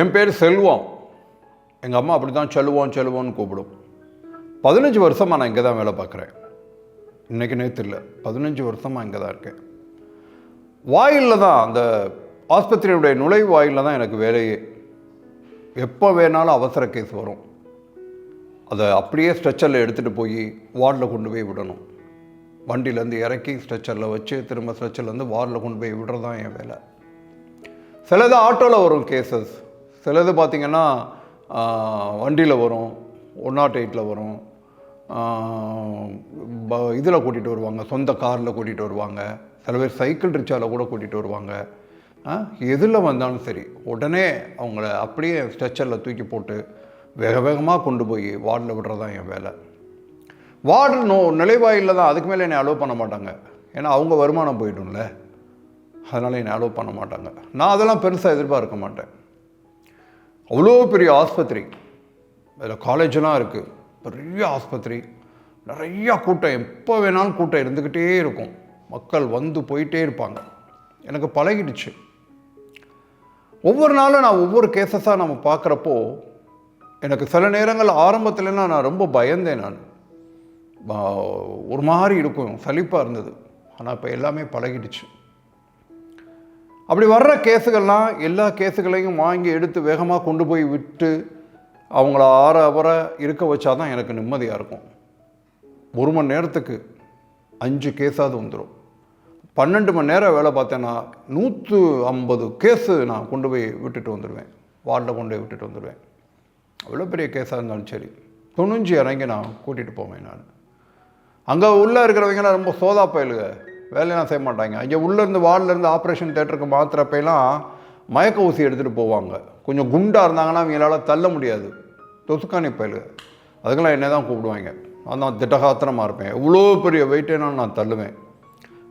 என் பேர் செல்வம். எங்கள் அம்மா அப்படி தான் செல்வம் செல்வோன்னு கூப்பிடும். பதினஞ்சு வருஷமாக நான் இங்கே தான் வேலை பார்க்குறேன். இன்றைக்கி நேற்று இல்லை பதினஞ்சு வருஷமாக இங்கே தான் இருக்கேன். வாயிலில் தான் அந்த ஆஸ்பத்திரியுடைய நுழைவாயிலில் தான் எனக்கு வேலையே. எப்போ வேணாலும் அவசர கேஸ் வரும். அதை அப்படியே ஸ்ட்ரெச்சரில் எடுத்துகிட்டு போய் வார்டில் கொண்டு போய் விடணும். வண்டியிலேருந்து இறக்கி ஸ்ட்ரெச்சரில் வச்சு திரும்ப ஸ்ட்ரெச்சர்லேருந்து வார்டில் கொண்டு போய் விடுறதான் என் வேலை. சிலது ஆட்டோவில் வரும் கேசஸ் சிலது பார்த்திங்கன்னா வண்டியில் வரும் ஒன் நாட் எயிட்டில் வரும். இதில் கூட்டிகிட்டு வருவாங்க சொந்த காரில் கூட்டிகிட்டு வருவாங்க. சில பேர் சைக்கிள் ரிக்ஷாவில் கூட கூட்டிகிட்டு வருவாங்க. எதில் வந்தாலும் சரி உடனே அவங்கள அப்படியே ஸ்ட்ரெச்சரில் தூக்கி போட்டு வேக வேகமாக கொண்டு போய் வார்டில் விடுறதான் என் வேலை. வார்டு நோ நிலைவாயில் தான் அதுக்கு மேலே என்னை அலோவ் பண்ண மாட்டாங்க. ஏன்னா அவங்க வருமானம் போயிடும்ல. அதனால் என்னை அலோவ் பண்ண மாட்டாங்க. நான் அதெல்லாம் பெருசாக எதிர்பார்க்க மாட்டேன். அவ்வளோ பெரிய ஆஸ்பத்திரி. அதில் காலேஜெலாம் இருக்குது பெரிய ஆஸ்பத்திரி. நிறையா கூட்டம். எப்போ வேணாலும் கூட்டம் இருந்துக்கிட்டே இருக்கும். மக்கள் வந்து போயிட்டே இருப்பாங்க. எனக்கு பழகிடுச்சு. ஒவ்வொரு நாளும் நான் ஒவ்வொரு கேசஸாக நம்ம பார்க்குறப்போ எனக்கு சில நேரங்கள் ஆரம்பத்துலலாம் நான் ரொம்ப பயந்தேன் நான். ஒரு மாதிரி இருக்கும். சலிப்பாக இருந்தது. ஆனால் இப்போ எல்லாமே பழகிடுச்சு. அப்படி வர்ற கேஸுகள்லாம் எல்லா கேஸுகளையும் வாங்கி எடுத்து வேகமாக கொண்டு போய் விட்டு அவங்கள ஆற அவர இருக்க வச்சா தான் எனக்கு நிம்மதியாக இருக்கும். ஒரு மணி நேரத்துக்கு அஞ்சு கேஸாவது வந்துடும் பன்னெண்டு மணி நேரம் வேலை பார்த்தேன்னா நூற்று ஐம்பது கேஸு நான் கொண்டு போய் விட்டுட்டு வந்துடுவேன் வார்டில் கொண்டு போய் விட்டுட்டு வந்துடுவேன் அவ்வளோ பெரிய கேஸாக இருந்தாலும் சரி. துணிஞ்சு இறங்கி நான் கூட்டிகிட்டு போவேன் நான். அங்கே உள்ளே இருக்கிறவங்கலாம் ரொம்ப சோதா பயலுங்க வேலையெல்லாம் செய்ய மாட்டாங்க. இங்கே உள்ளேருந்து வார்டிலேருந்து ஆப்ரேஷன் தேட்டருக்கு மாத்திரப்பெல்லாம் மயக்க ஊசி எடுத்துகிட்டு போவாங்க. கொஞ்சம் குண்டாக இருந்தாங்கன்னா அவங்களால தள்ள முடியாது. தொசுக்கானி பயலுங்க. அதுக்கெல்லாம் என்ன தான் கூப்பிடுவாங்க. நான் திட்டகாத்திரமாக இருப்பேன். எவ்வளோ பெரிய வெயிட்டேனாலும் நான் தள்ளுவேன்.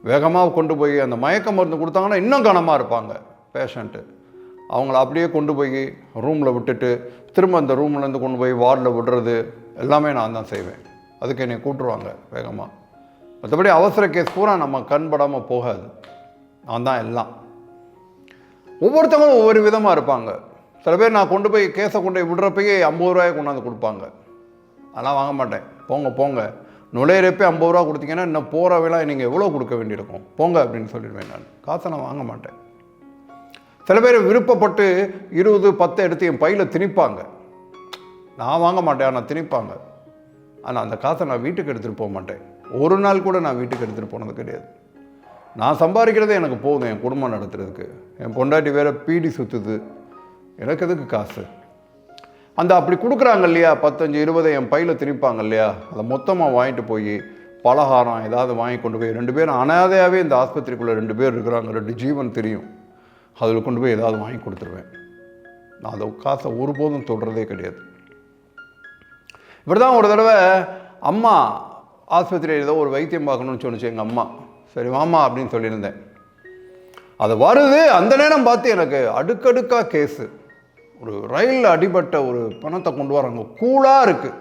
வேகமாக கொண்டு போய் அந்த மயக்க மருந்து கொடுத்தாங்கன்னா இன்னும் கனமாக இருப்பாங்க பேஷண்ட்டு அவங்கள அப்படியே கொண்டு போய் ரூமில் விட்டுட்டு திரும்ப அந்த ரூம்லேருந்து கொண்டு போய் வார்டில் விடுறது எல்லாமே நான் தான் செய்வேன். அதுக்கு என்னை கூட்டுருவாங்க வேகமாக மற்றபடி அவசர கேஸ் பூரா நம்ம கண்படாமல் போகாது. நான் தான் எல்லாம். ஒவ்வொருத்தவங்களும் ஒவ்வொரு விதமாக இருப்பாங்க. சில பேர் நான் கொண்டு போய் கேஸை கொண்டு போய் விடுறப்பயே ஐம்பது ரூபாயை கொண்டாந்து கொடுப்பாங்க. அதெல்லாம் வாங்க மாட்டேன். போங்க போங்க. நுழையிறப்பே ஐம்பது ரூபா கொடுத்தீங்கன்னா இன்னும் போகிற விழா நீங்கள் எவ்வளோ கொடுக்க வேண்டியிருக்கும்? போங்க அப்படின்னு சொல்லிடுவேன் நான். காசை நான் வாங்க மாட்டேன். சில பேர் விருப்பப்பட்டு இருபது பத்து எடுத்து என் பையில் திணிப்பாங்க. நான் வாங்க மாட்டேன் ஆனால் திணிப்பாங்க. ஆனால் அந்த காசை நான் வீட்டுக்கு எடுத்துகிட்டு போக மாட்டேன். ஒரு நாள் கூட நான் வீட்டுக்கு எடுத்துகிட்டு போனது கிடையாது. நான் சம்பாதிக்கிறதே எனக்கு போதும் என் குடும்பம் நடத்துறதுக்கு. என் பொண்டாட்டி வேற பீடி சுற்றுது எனக்கு எதுக்கு காசு? அந்த அப்படி கொடுக்குறாங்க இல்லையா? பத்தஞ்சு இருபது என் பையில் திணிப்பாங்க இல்லையா? அதை மொத்தமாக வாங்கிட்டு போய் பலகாரம் ஏதாவது வாங்கி கொண்டு போய் ரெண்டு பேரும் அனாதையாகவே இந்த ஆஸ்பத்திரிக்குள்ளே ரெண்டு பேர் இருக்கிறாங்க. ரெண்டு ஜீவன் தெரியும். அதில் கொண்டு போய் ஏதாவது வாங்கி கொடுத்துருவேன். நான் அதை காசை ஒருபோதும் தொடுறதே கிடையாது. இப்படி தான் ஒரு தடவை அம்மா ஆஸ்பத்திரியில் ஏதோ ஒரு வைத்தியம் பார்க்கணும்னு சொன்னிச்சு எங்கள் அம்மா. சரி மாமா அப்படின்னு சொல்லியிருந்தேன். அது வருது அந்த நேரம் பார்த்து எனக்கு அடுக்கடுக்காக கேஸு. ஒரு ரயிலில் அடிபட்ட ஒரு பணத்தை கொண்டு வராங்க கூலாக இருக்குது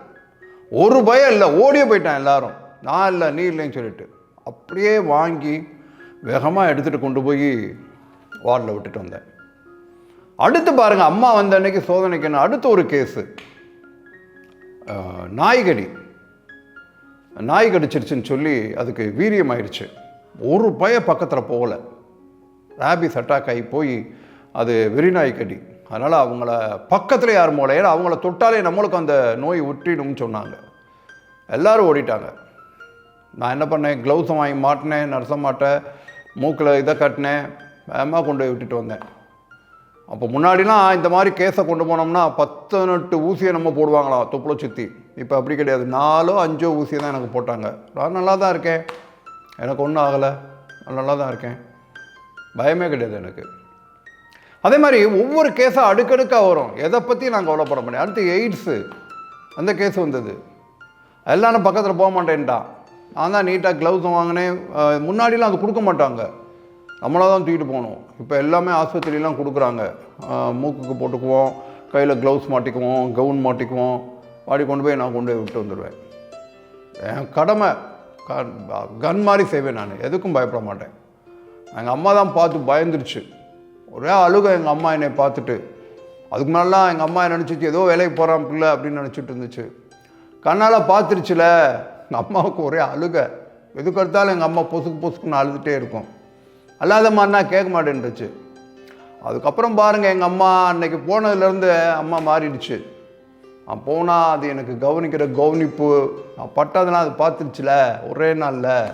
ஒரு பயம் இல்லை ஓடியே போயிட்டான் எல்லாரும். நான் இல்லை நீ இல்லைன்னு சொல்லிட்டு. அப்படியே வாங்கி வேகமாக எடுத்துகிட்டு கொண்டு போய் வார்டில் விட்டுட்டு வந்தேன். அடுத்து பாருங்கள் அம்மா வந்த அன்னைக்கு சோதனைக்குன்னு அடுத்து ஒரு கேஸு. நாய்கடி. நாய் கடிச்சிருச்சுன்னு சொல்லி அதுக்கு வீரியம் ஆயிடுச்சு ஒரு பய பக்கத்தில் போகலை. ரேபிஸ் அட்டாக் ஆகி போய் அது வெறிநாய் கடி. அதனால் அவங்கள பக்கத்தில் யாரும் போகல. ஏன்னா அவங்கள தொட்டாலே நம்மளுக்கு அந்த நோய் ஒட்டிடும்னு சொன்னாங்க. எல்லோரும் ஓடிட்டாங்க. நான் என்ன பண்ணேன்? க்ளவுஸை வாங்கி மாட்டினேன் நர்ச மாட்டேன் மூக்கில் இதை கட்டினேன் வேகமாக கொண்டு போய் விட்டுட்டு வந்தேன். அப்போ முன்னாடிலாம் இந்த மாதிரி கேஸை கொண்டு போனோம்னா பதினெட்டு ஊசியை நம்ம போடுவாங்களாம் தொப்புளை சுற்றி இப்போ அப்படி கிடையாது. நாலோ அஞ்சோ ஊசியை தான் எனக்கு போட்டாங்க. நான் நல்லா தான் இருக்கேன். எனக்கு ஒன்றும் ஆகலை. நான் நல்லா தான் இருக்கேன். பயமே கிடையாது எனக்கு. அதே மாதிரி ஒவ்வொரு கேஸாக அடுக்கடுக்காக வரும். எதை பற்றி நான் கவலைப்பட முடியும் அடுத்து எய்ட்ஸு அந்த கேஸ் வந்தது. எல்லாரும் பக்கத்தில் போக மாட்டேன்ட்டான் நான் தான் நீட்டாக க்ளவுஸ் வாங்கினேன். முன்னாடிலாம் அது கொடுக்க மாட்டாங்க. நம்மளாக தான் தூக்கிட்டு போகணும். இப்போ எல்லாமே ஆஸ்பத்திரிலாம் கொடுக்குறாங்க. மூக்குக்கு போட்டுக்குவோம். கையில் க்ளவுஸ் மாட்டிக்குவோம். கவுன் மாட்டிக்குவோம். வாடி கொண்டு போய் நான் கொண்டு போய் விட்டு வந்துடுவேன். என் கடமை கன் மாதிரி செய்வேன் நான். எதுக்கும் பயப்பட மாட்டேன். எங்கள் அம்மா தான் பார்த்து பயந்துருச்சு. ஒரே அழுக எங்கள் அம்மா என்னை பார்த்துட்டு. அதுக்கு முன்னாடிலாம் எங்கள் அம்மா நினச்சிச்சு ஏதோ வேலைக்கு போகிறான் பிள்ளை அப்படின்னு நினச்சிட்டு இருந்துச்சு. கண்ணால் பார்த்துருச்சுல எங்கள் அம்மாவுக்கு ஒரே அழுக. எதுக்கு எடுத்தாலும் எங்கள் அம்மா பொசுக்கு பொசுக்குன்னு அழுதுகிட்டே இருக்கும். அல்லாத மாதிரினா கேட்க மாட்டேன்ருச்சு அதுக்கப்புறம் பாருங்கள் எங்கள் அம்மா அன்னைக்கு போனதுலேருந்து அம்மா மாறிடுச்சு. நான் போனால் அது எனக்கு கவனிக்கிற கவனிப்பு. நான் பட்டதெல்லாம் அது பார்த்துருச்சுல ஒரே நாளில்.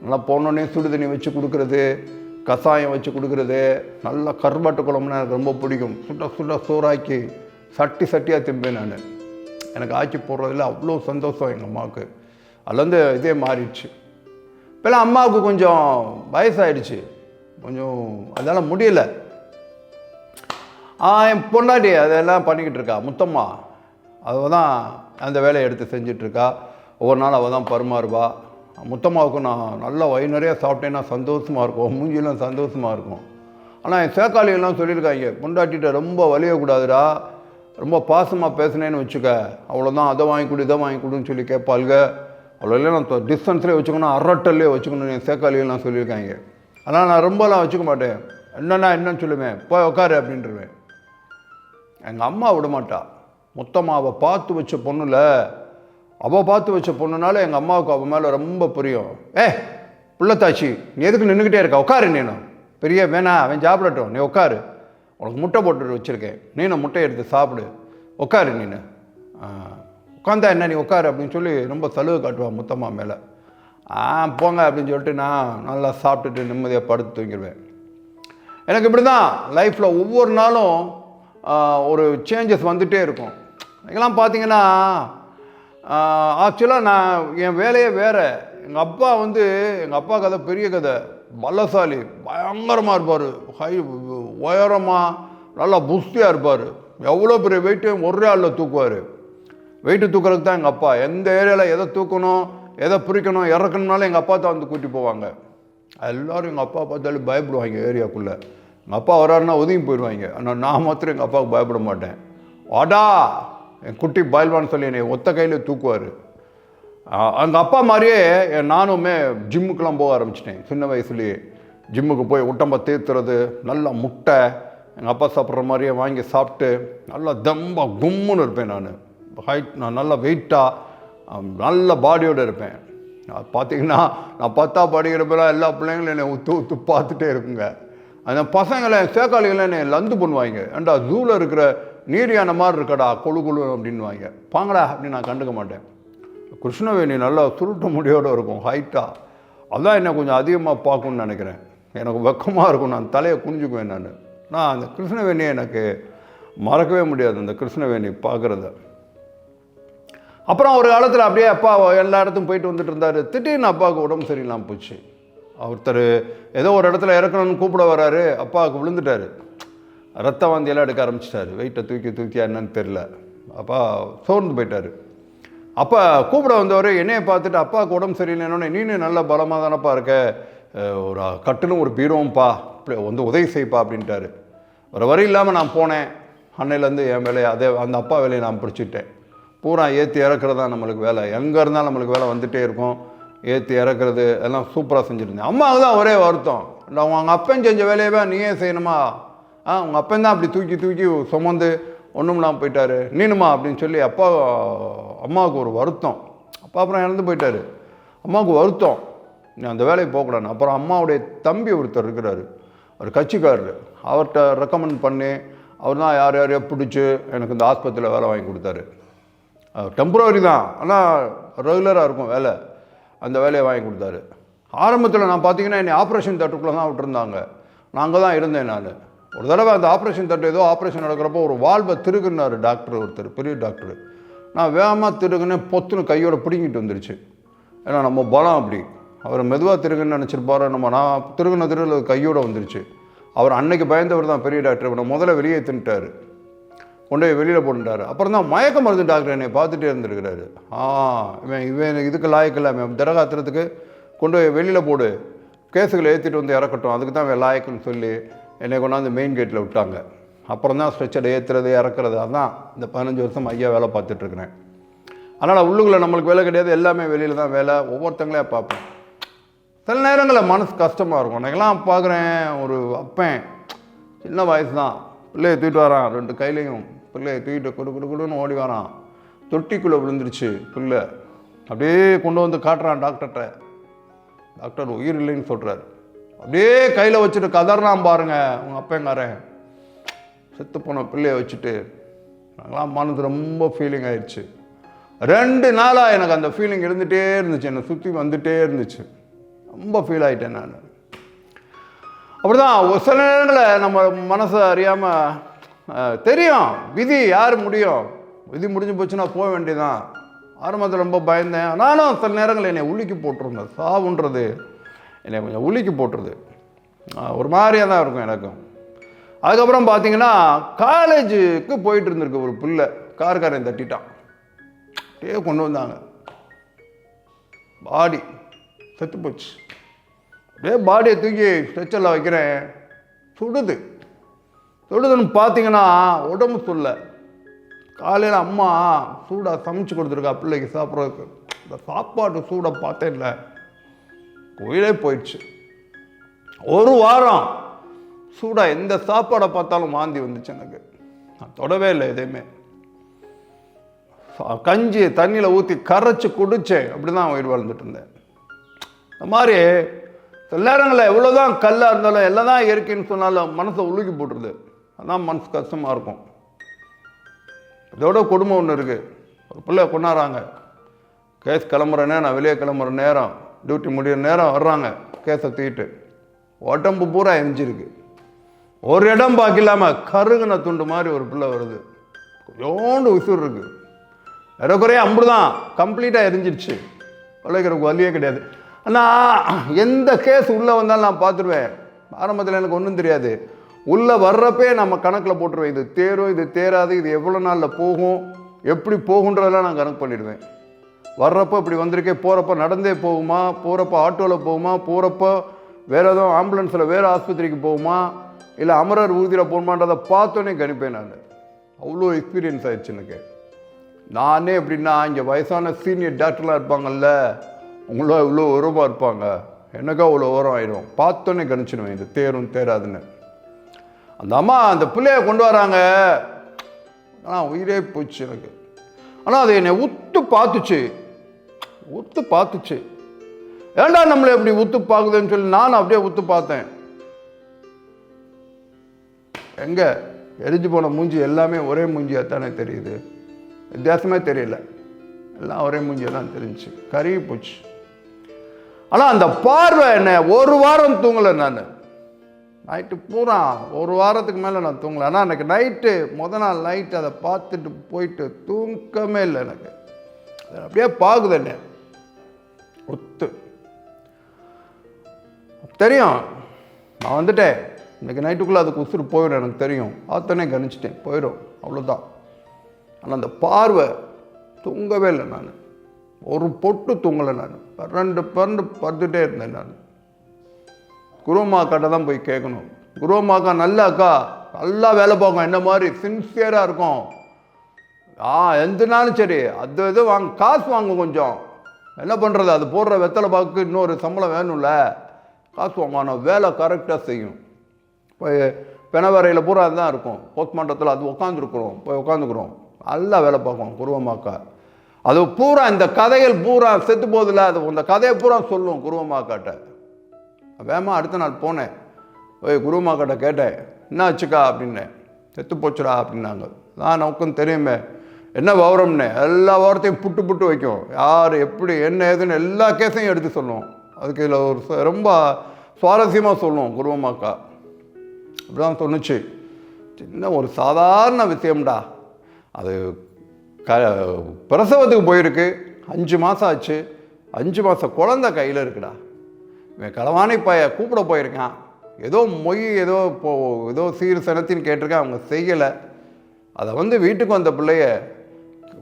நல்லா போனோடனே சுடு தண்ணி வச்சு கொடுக்குறது கஷாயம் வச்சு கொடுக்குறது நல்லா கருவாட்டு குழம்புனா எனக்கு ரொம்ப பிடிக்கும். சுட்ட சுட சோறாக்கி சட்டி சட்டியாக திம்பேன் நான். எனக்கு ஆக்கி போடுறதுல அவ்வளோ சந்தோஷம் எங்கள் அம்மாவுக்கு. அதுலேருந்து இதே மாறிடுச்சு. இப்போலாம் அம்மாவுக்கு கொஞ்சம் வயசாயிடுச்சு. கொஞ்சம் அதெல்லாம் முடியல. ஆ, என் பொண்டாட்டி அதெல்லாம் பண்ணிக்கிட்டு இருக்கா முத்தம்மா. அவள் தான் அந்த வேலையை எடுத்து செஞ்சிட்ருக்கா. ஒவ்வொரு நாள் அவள் தான் பருமாறுவா முத்தம்மாவுக்கு நான் நல்ல வயிறு நிறையா சாப்பிட்டேன்னா சந்தோஷமாக இருக்கும். மூஞ்சிலாம் சந்தோஷமாக இருக்கும். ஆனால் என் சேக்காளியெல்லாம் சொல்லியிருக்காங்க பொண்டாட்டிகிட்ட ரொம்ப வலியக்கூடாதுடா ரொம்ப பாசமாக பேசுனேன்னு வச்சுக்க. அவ்வளோதான் அதை வாங்கி கொடு இதை வாங்கி கொடுன்னு சொல்லி கேட்பாளுங்க அவ்வளோ இல்லை நான் டிஸ்டன்ஸ்லேயே வச்சுக்கணும் அரட்டல்லே வச்சுக்கணும் என் சேக்காளியெல்லாம் சொல்லியிருக்காங்க. ஆனால் நான் ரொம்பலாம் வச்சுக்க மாட்டேன். என்னென்னா என்னன்னு சொல்லுவேன். போய் உட்காரு அப்படின்றவேன். எங்கள் அம்மா விட மொத்தமாக அவள் பார்த்து வச்ச பொண்ணுல அவள் பார்த்து வச்ச பொண்ணுனால எங்கள் அம்மாவுக்கு அவள் மேலே ரொம்ப புரியும். ஏ பிள்ளத்தாச்சி நீ எதுக்கு நின்றுக்கிட்டே இருக்க? உட்காரு நீனு. பெரிய வேணா அவன் சாப்பிடட்டும். நீ உட்காரு. உனக்கு முட்டை போட்டு வச்சுருக்கேன். நீனும் முட்டையை எடுத்து சாப்பிடு. உட்காரு நீனு. உட்காந்தா என்ன நீ உட்காரு? அப்படின்னு சொல்லி ரொம்ப சலுகை காட்டுவான் முத்தம்மா மேலே. ஆ போங்க அப்படின்னு சொல்லிட்டு நான் நல்லா சாப்பிட்டுட்டு நிம்மதியாக படுத்து தூங்கிடுவேன் எனக்கு இப்படி தான் லைஃப்பில் ஒவ்வொரு நாளும் ஒரு சேஞ்சஸ் வந்துகிட்டே இருக்கும். இதெல்லாம் பார்த்தீங்கன்னா ஆக்சுவலாக நான் என் வேலையே வேறு. எங்கள் அப்பா வந்து எங்கள் அப்பா கதை பெரிய கதை. பலசாலி பயங்கரமாக இருப்பார். ஹை உயரமாக நல்லா புஸ்தியாக இருப்பார். எவ்வளோ பெரிய வெயிட்டையும் ஒரே ஆளில் தூக்குவார். வெயிட்டு தூக்குறதுக்கு தான் எங்கள் அப்பா. எந்த ஏரியாவில் எதை தூக்கணும் எதை பிரிக்கணும் இறக்கணும்னாலும் எங்கள் அப்பா தான் வந்து கூட்டி போவாங்க. எல்லோரும் எங்கள் அப்பா பார்த்தாலும் பயப்படுவாங்க ஏரியாக்குள்ளே. எங்கள் அப்பா வராருன்னா ஒதுங்கி போயிடுவாங்க. ஆனால் நான் மாத்திரம் எங்கள் அப்பாவுக்கு பயப்பட மாட்டேன். வாடா! என் குட்டி பாயில்வான்னு சொல்லி என்னை ஒத்த கையில் தூக்குவார். அந்த அப்பா மாதிரியே என் நானுமே ஜிம்முக்கெலாம் போக ஆரம்பிச்சிட்டேன். சின்ன வயசுலேயே. ஜிம்முக்கு போய் உடம்ப தேத்துறது நல்லா முட்டை எங்கள் அப்பா சாப்பிட்ற மாதிரியே வாங்கி சாப்பிட்டு நல்லா தம்பா கும்முன்னு இருப்பேன் நான். ஹைட் நான் நல்லா வெயிட்டாக நல்ல பாடியோடு இருப்பேன். நான் பார்த்தீங்கன்னா நான் பத்தா படிக்கிறப்பெல்லாம் எல்லா பிள்ளைங்களும் என்னை உத்து உத்து பார்த்துட்டே இருக்குங்க. அந்த பசங்களை சேக்காளிகளை என்னை லந்து பண்ணுவாங்க. ஏண்டா ஜூவில் இருக்கிற நீர் யானை மாதிரி இருக்கடா கொழு கொழு அப்படின்வாங்க பாங்கடா அப்படின்னு நான் கண்டுக்க மாட்டேன். கிருஷ்ணவேணி நல்லா சுருட்ட முடியோடு இருக்கும் ஹைட்டாக அதான் என்னை கொஞ்சம் அதிகமாக பார்க்கணும்னு நினைக்கிறேன். எனக்கு வெக்கமாக இருக்கும் நான் தலையை குனிஞ்சுக்குவேன் நான். நான் அந்த கிருஷ்ணவேணியை எனக்கு மறக்கவே முடியாது அந்த கிருஷ்ணவேணி பார்க்குறத. அப்புறம் ஒரு காலத்தில் அப்படியே அப்பா எல்லா இடத்துக்கும் போயிட்டு வந்துட்டு இருந்தார். திடீர்னு அப்பாவுக்கு உடம்பு சரியில்லாமல் போச்சு. ஒருத்தர் ஏதோ ஒரு இடத்துல இறக்கணும்னு கூப்பிட வராரு. அப்பாவுக்கு விழுந்துட்டாரு. ரத்த வாந்தியெல்லாம் எடுக்க ஆரம்பிச்சிட்டாரு. வெயிட்டை தூக்கி தூக்கியா என்னன்னு தெரில அப்பா சோர்ந்து போயிட்டார். அப்போ கூப்பிட வந்தவர் என்னையை பார்த்துட்டு அப்பாவுக்கு உடம்பு சரியில்லைன்னு நீனு நல்ல பலமாக தானப்பா இருக்க? ஒரு கட்டுன்னு ஒரு பீரோம்ப்பா இப்படி வந்து உதவி செய்ப்பா அப்படின்ட்டாரு. ஒரு வரி இல்லாமல் நான் போனேன். அன்னையிலேருந்து என் வேலையை அதே அந்த அப்பா வேலையை நான் பிடிச்சிட்டேன் பூரா ஏற்றி இறக்குறதா தான் நம்மளுக்கு வேலை. எங்கே இருந்தாலும் நம்மளுக்கு வேலை வந்துகிட்டே இருக்கும். ஏற்றி இறக்குறது எல்லாம் சூப்பராக செஞ்சுருந்தேன். அம்மாவுக்கு தான் ஒரே வருத்தம். இல்லை அவங்க அப்பன் செஞ்ச வேலையவே நீயே செய்யணுமா? ஆ உங்கள் அப்பன் தான் அப்படி தூக்கி தூக்கி சுமந்து ஒன்றும் இல்லாமல் போயிட்டாரு. நீனுமா அப்படின்னு சொல்லி அப்பா அம்மாவுக்கு ஒரு வருத்தம். அப்பா அப்புறம் இறந்து போயிட்டாரு. அம்மாவுக்கு வருத்தம். நீ அந்த வேலைக்கு போகக்கூடாது. அப்புறம் அம்மாவுடைய தம்பி ஒருத்தர் இருக்கிறாரு. ஒரு கட்சிக்காரர். அவர்கிட்ட ரெக்கமெண்ட் பண்ணி அவர் தான் யார் யாரையோ பிடிச்சி எனக்கு இந்த ஆஸ்பத்திரியில் வேலை வாங்கி கொடுத்தாரு. டெம்பரவரி தான். ஆனால் ரெகுலராக இருக்கும் வேலை. அந்த வேலையை வாங்கி கொடுத்தாரு. ஆரம்பத்தில் நான் பார்த்தீங்கன்னா என்னை ஆப்ரேஷன் தேட்டருக்குள்ளே தான் விட்டுருந்தாங்க. நான் அங்கே தான் இருந்தேன் நான். ஒரு தடவை அந்த ஆப்ரேஷன் தேட்டர் ஏதோ ஆப்ரேஷன் நடக்கிறப்போ ஒரு வால்வை திருகுனார் டாக்டர் ஒருத்தர் பெரிய டாக்டர் நான் வேகமாக திருகுனேன் பொத்துன்னு கையோட பிடுங்கிட்டு வந்துருச்சு. ஏன்னா நம்ம பலம் அப்படி. அவர் மெதுவாக திருகுன்னு நினச்சிருப்பாரு. நம்ம நான் திருகுன திருகுல கையோட வந்துருச்சு. அவர் அன்னைக்கு பயந்தவர் தான் பெரிய டாக்டர் இவனை முதல்ல வெளியே தின்ட்டார். கொண்டு போய் வெளியில் போட்டுட்டார். அப்புறம் தான் மயக்க மருந்து டாக்டர் என்னை பார்த்துட்டே இருந்திருக்கிறாரு. ஆ இவன் இவன் இதுக்கு லாயக்கில்ல இவன் திரகாத்திரத்துக்கு கொண்டு போய் வெளியில் போடு. கேஸுகளை ஏற்றிட்டு வந்து இறக்கட்டும். அதுக்கு தான் இவன் லாயக்குன்னு சொல்லி என்னை கொண்டாந்து மெயின் கேட்டில் விட்டாங்க. அப்புறம் தான் ஸ்ட்ரெச்சர் ஏற்றுறது இறக்குறது அதான் இந்த பதினஞ்சு வருஷம் ஐயா வேலை பார்த்துட்ருக்குறேன் அதனால் உள்ளுக்குள்ளே நம்மளுக்கு வேலை கிடையாது எல்லாமே வெளியில் தான் வேலை. ஒவ்வொருத்தங்களே பார்ப்பேன். சில நேரங்களில் மனசு கஷ்டமாக இருக்கும். எனக்கெல்லாம் பார்க்குறேன் ஒரு அப்பேன் சின்ன வயசு தான் பிள்ளையை தூக்கிட்டு வரான் ரெண்டு கையிலையும். பிள்ளையை தூக்கிட்டு கொடு குடு கொடுன்னு ஓடி வரான். தொட்டிக்குள்ளே விழுந்துருச்சு பிள்ளை. அப்படியே கொண்டு வந்து காட்டுறான் டாக்டர்கிட்ட டாக்டர் உயிர் இல்லைன்னு சொல்கிறார் அப்படியே கையில் வச்சுட்டு கதறான் பாருங்க உங்கள் அப்பங்காரன் செத்து போன பிள்ளைய வச்சுட்டு. நாங்களாம் மனது ரொம்ப ஃபீலிங் ஆயிடுச்சு. ரெண்டு நாளாக எனக்கு அந்த ஃபீலிங் இருந்துகிட்டே இருந்துச்சு. என்னை சுற்றி வந்துட்டே இருந்துச்சு. ரொம்ப ஃபீல் ஆகிட்டேன் நான். அப்படிதான் ஒரு சில நேரங்களில் நம்ம மனசை அறியாமல் தெரியும். விதி யார் முடியும்? விதி முடிஞ்சு போச்சுன்னா போக வேண்டியதான் ஆரம்பத்தில் ரொம்ப பயந்தேன். நானும் சில நேரங்களில் என்னை உலுக்கி போட்டிருந்தேன். சாவுன்றது. என்னை கொஞ்சம் உலுக்கி போட்டுருது. ஒரு மாதிரியாக தான் இருக்கும் எனக்கும். அதுக்கப்புறம் பார்த்தீங்கன்னா காலேஜுக்கு போயிட்டு இருந்திருக்கு ஒரு பிள்ளை. கார்காரன் தட்டிட்டான். அப்படியே கொண்டு வந்தாங்க. பாடி செத்து போச்சு. அப்படியே பாடியை தூக்கி ஸ்ட்ரெச்சரில் வைக்கிறேன். சுடுது. சுடுதுன்னு பார்த்தீங்கன்னா உடம்பு சொல்ல காலையில் அம்மா சூடாக சமைச்சு கொடுத்துருக்கா பிள்ளைக்கு சாப்பிட்றதுக்கு. இந்த சாப்பாட்டு பார்த்தேன் இல்லை. உயிரே போயிடுச்சு. ஒரு வாரம் சூடாக எந்த சாப்பாடை பார்த்தாலும் வாந்தி வந்துச்சு எனக்கு. நான் தொடவே இல்லை எதையுமே. கஞ்சி தண்ணியில் ஊற்றி கரைச்சி குடிச்சேன். அப்படி தான் உயிர் வாழ்ந்துட்டு இருந்தேன். இந்த மாதிரி சில நேரங்களில் எவ்வளோதான் கல்லாக இருந்தாலும் எல்லாம் தான் இயற்கைன்னு சொன்னாலும் மனசை உலுக்கி போட்டுருது. அதான் மனசு கஷ்டமாக இருக்கும். இதோட கொடுமை ஒன்று இருக்குது ஒரு பிள்ளை கொண்டாடுறாங்க. கேஸ் கிளம்புற நேரம் வெளியே கிளம்புற நேரம். டியூட்டி முடிய நேரம் வர்றாங்க. கேஸை தூக்கிட்டு உடம்பு பூரா எரிஞ்சிருக்கு. ஒரு இடம் பாக்கில்லாமல் கருகுன துண்டு மாதிரி ஒரு பிள்ளை வருது. கொஞ்சோண்டு உசுர் இருக்கு ஏறக்குறைய அம்பு தான் கம்ப்ளீட்டாக எரிஞ்சிருச்சு. பிள்ளைக்கிறதுக்கு வலியே கிடையாது. ஆனால் எந்த கேஸ் உள்ளே வந்தாலும் நான் பார்த்துருவேன் ஆரம்பத்தில் எனக்கு ஒன்றும் தெரியாது. உள்ளே வர்றப்பே நம்ம கணக்கில் போட்டுருவேன். இது தேரும் இது தேராது இது எவ்வளோ நாளில் போகும் எப்படி போகுன்றதெல்லாம் நான் கணக்கு பண்ணிடுவேன். வர்றப்போ இப்படி வந்திருக்கே போகிறப்ப நடந்தே போகுமா போகிறப்ப ஆட்டோவில் போகுமா போகிறப்போ வேறு எதுவும் ஆம்புலன்ஸில் வேறு ஆஸ்பத்திரிக்கு போகுமா இல்லை அமரர் ஊர்தியில் போகுமான்றதை பார்த்தோன்னே கணிப்பேன் நான். அவ்வளோ எக்ஸ்பீரியன்ஸ் ஆயிடுச்சு எனக்கு. நானே எப்படின்னா இங்கே வயசான சீனியர் டாக்டர்லாம் இருப்பாங்கல்ல உங்களோ இவ்வளோ உரமாக இருப்பாங்க. எனக்கா அவ்வளோ உரம் ஆயிடும் பார்த்தோன்னே கணிச்சிடுவேன் இது தேரும் தேராதுன்னு. அந்த அம்மா அந்த பிள்ளைய கொண்டு வராங்க. ஆனால் உயிரே போச்சு எனக்கு. ஆனால் அது என்னை உத்து பார்த்துச்சு. உத்து பார்த்துச்சு. ஏண்டா நம்மளை எப்படி உத்து பார்க்குதுன்னு சொல்லி நானும் அப்படியே உத்து பார்த்தேன். எங்க? எரிஞ்சு போன மூஞ்சி எல்லாமே ஒரே மூஞ்சியாக தானே தெரியுது? வித்தியாசமே தெரியல. எல்லாம் ஒரே மூஞ்சியாக தான் தெரிஞ்சு கருகி போச்சு. ஆனால் அந்த பார்வை என்ன ஒரு வாரம் தூங்கலை நான். நைட்டு பூரா ஒரு வாரத்துக்கு மேலே நான் தூங்கலை. ஆனால் எனக்கு நைட்டு முத நாள் நைட்டு அதை பார்த்துட்டு போயிட்டு தூக்கமே இல்லை எனக்கு. அப்படியே பார்க்குது என்ன. ஒத்து. தெரியும். நான் வந்துட்டேன். இன்னைக்கு நைட்டுக்குள்ளே அதுக்கு உசுறு போயிடும் எனக்கு தெரியும். அத்தனை கணிச்சிட்டேன் போயிடும். அவ்வளோதான் ஆனால் அந்த பார்வை தூங்கவே இல்லை நான். ஒரு பொட்டு தூங்கலை நான். ரெண்டு பரண்டு படுத்துட்டே இருந்தேன் நான். குருமாக்காட்ட தான் போய் கேட்கணும். குருமாக்கா நல்லாக்கா நல்லா வேலை பார்க்கும். என்ன மாதிரி? சின்சியராக இருக்கும். ஆ எந்த நாளும் சரி. அது இது வாங்க காசு வாங்க கொஞ்சம். என்ன பண்ணுறது அது போடுற வெத்தலை பாக்கு இன்னொரு சம்பளம் வேணும்ல. காசு வாங்கணும் வேலை கரெக்டாக செய்யும். போய் பிணவரையில் பூரா அதுதான் இருக்கும். போஸ்ட்மார்ட்டத்தில் அது உட்காந்துருக்குறோம் போய் உட்காந்துக்கிறோம் நல்லா வேலை பார்க்கும் குருவமாக்கா அது பூரா இந்த கதைகள் பூரா செத்து போதில்ல அது இந்த கதையை பூரா சொல்லும் குருவமாக்காட்ட வேகமாக அடுத்த நாள் போனேன். ஓய் குருவமாக்காட்ட கேட்டேன். என்ன ஆச்சுக்கா? அப்படின்னேன் செத்து போச்சுடா அப்படின்னாங்க. நான் நமக்கும் தெரியுமே. என்ன விவரம்னு? எல்லா விவரத்தையும் புட்டு புட்டு வைக்கும். யார் எப்படி என்ன ஏதுன்னு எல்லா கேஸையும் எடுத்து சொல்லுவோம். அதுக்கு இதில் ஒரு ச- ரொம்ப சுவாரஸ்யமாக சொல்லுவோம் குருவமாக்கா அப்படிதான் சொன்னுச்சு சின்ன ஒரு சாதாரண விஷயம்டா. அது க பிரசவத்துக்கு போயிருக்கு. அஞ்சு மாதம் ஆச்சு. அஞ்சு மாதம் குழந்த கையில் இருக்குடா. இவன் களவாணி பைய கூப்பிட போயிருக்கான். ஏதோ மொய் ஏதோ இப்போ ஏதோ சீர் சனத்தின்னு கேட்டிருக்கேன். அவங்க செய்யலை. அதை வந்து வீட்டுக்கு வந்த பிள்ளைய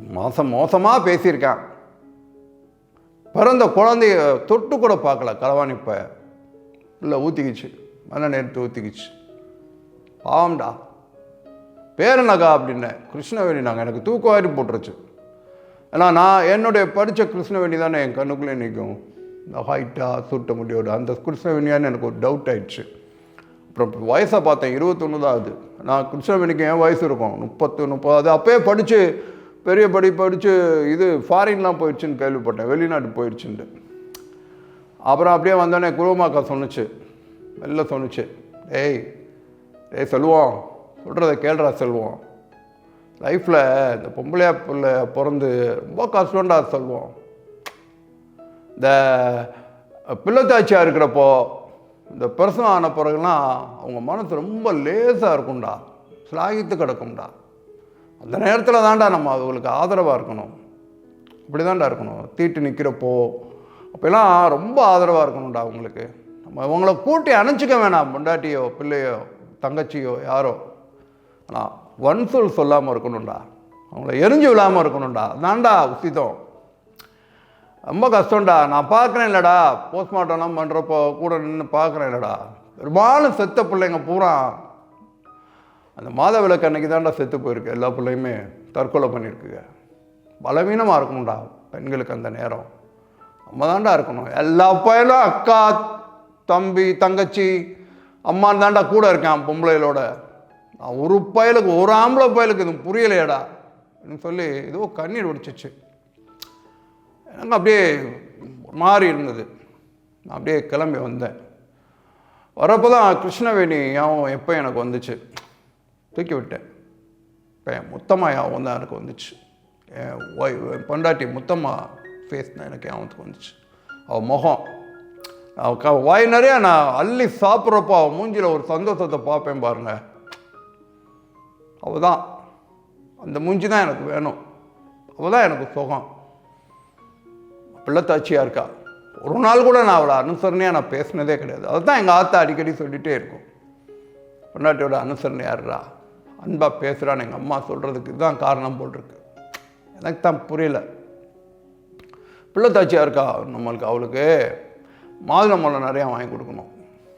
மோசம் மோசமாக பேசியிருக்கான். பிறந்த குழந்தைய தொட்டு கூட பார்க்கல களவாணி இல்லை ஊற்றிக்கிச்சு மண்ணை நேரத்து ஊற்றிக்கிச்சு பாவம்டா. பேரனகா அப்படின்னேன். கிருஷ்ணவேணி நாங்கள் எனக்கு தூக்கவாரி போட்டுருச்சு. ஏன்னா நான் என்னுடைய படித்த கிருஷ்ணவேணி தானே என் கண்ணுக்குள்ளே நிற்கும். இந்த ஹைட்டாக சுட்ட முடியோடு அந்த கிருஷ்ணவேணியான்னு எனக்கு ஒரு டவுட் ஆயிடுச்சு. அப்புறம் வயசை பார்த்தேன் இருபத்தொன்று தான் அது. நான் கிருஷ்ணவேணிக்கு என் வயசு இருக்கும். முப்பத்து முப்பது அது படித்து பெரிய படி படித்து இது ஃபாரின்லாம் போயிடுச்சுன்னு கேள்விப்பட்டேன். வெளிநாட்டு போயிடுச்சுன்ட்டு அப்புறம் அப்படியே வந்தோடனே குருமாக்கா சொன்னுச்சு. மெல்ல சொன்னுச்சு. ஏய் ஏய் செல்வம் சொல்கிறத கேள்றா செல்வம். லைஃப்பில் இந்த பொம்பளையா பிள்ளை பிறந்து ரொம்ப கஷ்டம்டா செல்வம். இந்த பிள்ளைத்தாச்சியாக இருக்கிறப்போ இந்த பிரசவம் ஆன பிறகுலாம் அவங்க மனசு ரொம்ப லேசாக இருக்கும்டா. சாகித்து கிடக்கும்டா. அந்த நேரத்தில் தான்டா நம்ம அவங்களுக்கு ஆதரவாக இருக்கணும். அப்படி தான்டா இருக்கணும். தீட்டு நிற்கிறப்போ அப்போல்லாம் ரொம்ப ஆதரவாக இருக்கணும்டா அவங்களுக்கு. நம்ம இவங்கள கூட்டி அணைச்சிக்க வேணாம் பொண்டாட்டியோ பிள்ளையோ தங்கச்சியோ யாரோ. ஆனால் வன் சொல் சொல்லாமல் இருக்கணும்டா. அவங்கள எரிஞ்சு விழாமல் இருக்கணும்டா. தான்டா உசிதம். ரொம்ப கஷ்டம்டா. நான் பார்க்குறேன் இல்லைடா. போஸ்ட்மார்ட்டம்லாம் பண்ணுறப்போ கூட நின்று பார்க்குறேன் இல்லைடா. பெரும்பாலும் செத்த பிள்ளைங்க பூரா அந்த மாத விளக்கு அன்னைக்கு தான்டா செத்து போயிருக்கு. எல்லா பிள்ளையுமே தற்கொலை பண்ணியிருக்குங்க. பலவீனமாக இருக்கணும்டா பெண்களுக்கு அந்த நேரம். நம்ம தாண்டா இருக்கணும். எல்லா பையனும் அக்கா தம்பி தங்கச்சி அம்மான்னு தாண்டா கூட இருக்கான் பொம்பளைகளோட. நான் ஒரு பயலுக்கு ஒரு ஆம்பளை பயலுக்கு இது புரியலையடா அப்படின்னு சொல்லி ஏதோ கண்ணீர் ஒடிச்சிச்சு எனக்கு அப்படியே மாறி இருந்தது. நான் அப்படியே கிளம்பி வந்தேன். வரப்போ தான் கிருஷ்ணவேணி ஞாபகம் எப்போ எனக்கு வந்துச்சு. தூக்கி விட்டேன் இப்போ என் முத்தம்மா யாவும் தான் எனக்கு வந்துச்சு. என் ஒய் என் பொண்டாட்டி முத்தம்மா ஃபேஸ் தான் எனக்கு யாவத்துக்கு வந்துச்சு. அவள் முகம். அவள் க வாய் நிறையா நான் அள்ளி சாப்பிட்றப்போ அவள் மூஞ்சியில் ஒரு சந்தோஷத்தை பார்ப்பேன் பாருங்க. அவள் தான் அந்த மூஞ்சி தான் எனக்கு வேணும். அவள் தான் எனக்கு சுகம். பிள்ளைத்தாச்சியாக இருக்கா? ஒரு நாள் கூட நான் அவளை அனுசரணையாக நான் பேசினதே கிடையாது. அதுதான் எங்கள் ஆத்தா அடிக்கடி சொல்லிகிட்டே இருக்கும். பொண்டாட்டியோட அனுசரணை யாருடா? அன்பாக பேசுகிறான்னு எங்கள் அம்மா சொல்கிறதுக்கு இதுதான் காரணம் போட்டிருக்கு. எனக்கு தான் புரியல. பிள்ளைத்தாச்சியாக இருக்கா? நம்மளுக்கு அவளுக்கு மாதுளம்பழம் நிறையா வாங்கி கொடுக்கணும்.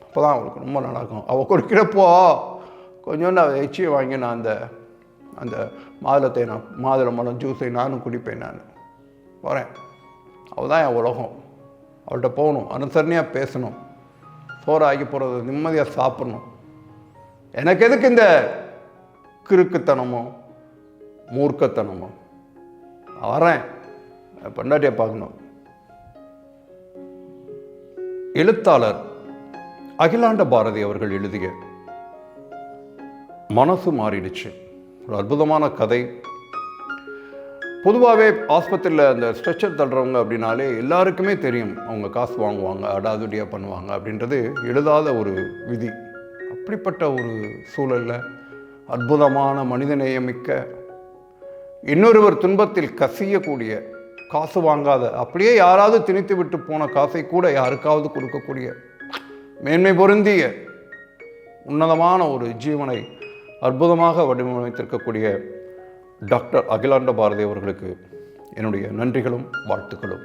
அப்போ தான் அவளுக்கு ரொம்ப நல்லாயிருக்கும். அவள் கொடுக்கிறப்போ கொஞ்சோண்டு அவள் எச்சியை வாங்கி நான் அந்த அந்த மாதுளத்தை நான் மாதுளம்பழம் ஜூஸை நானும் குடிப்பேன் நான். போகிறேன் அவள் தான் என் உலகம். அவள்கிட்ட போகணும். அனுசரணையாக பேசணும். சோறு ஆகி போகிறது நிம்மதியாக சாப்பிடணும். எனக்கு எதுக்கு இந்த கிறுக்குத்தனமோ மூர்க்கத்தனமோ. நான் வரேன் பெண்டாட்டியை பார்க்கணும். எழுத்தாளர் அகிலாண்ட பாரதி அவர்கள் எழுதிய மனசு மாறிடுச்சு. ஒரு அற்புதமான கதை. பொதுவாகவே ஆஸ்பத்திரியில் அந்த ஸ்ட்ரெச்சர் தள்ளுறவங்க அப்படின்னாலே எல்லாருக்குமே தெரியும். அவங்க காசு வாங்குவாங்க அடாதுடியாக பண்ணுவாங்க அப்படின்றது எழுதாத ஒரு விதி. அப்படிப்பட்ட ஒரு சூழலில் அற்புதமான மனிதநேயமிக்க இன்னொருவர் துன்பத்தில் கசியக்கூடிய காசு வாங்காத அப்படியே யாராவது திணித்து விட்டு போன காசை கூட யாருக்காவது கொடுக்கக்கூடிய மேன்மை பொருந்திய உன்னதமான ஒரு ஜீவனை அற்புதமாக வடிவமைத்திருக்கக்கூடிய டாக்டர் அகிலாண்ட பாரதி அவர்களுக்கு என்னுடைய நன்றிகளும் வாழ்த்துக்களும்.